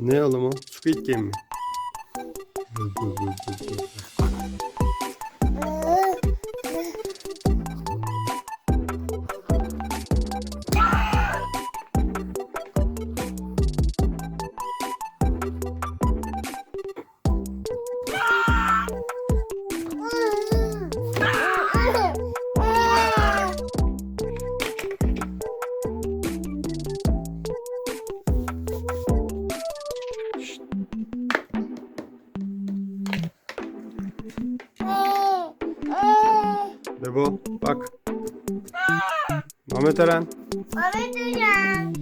Ne o? Squid Game mi? Bebo bak. Mehmet Eren. Mehmet Eren.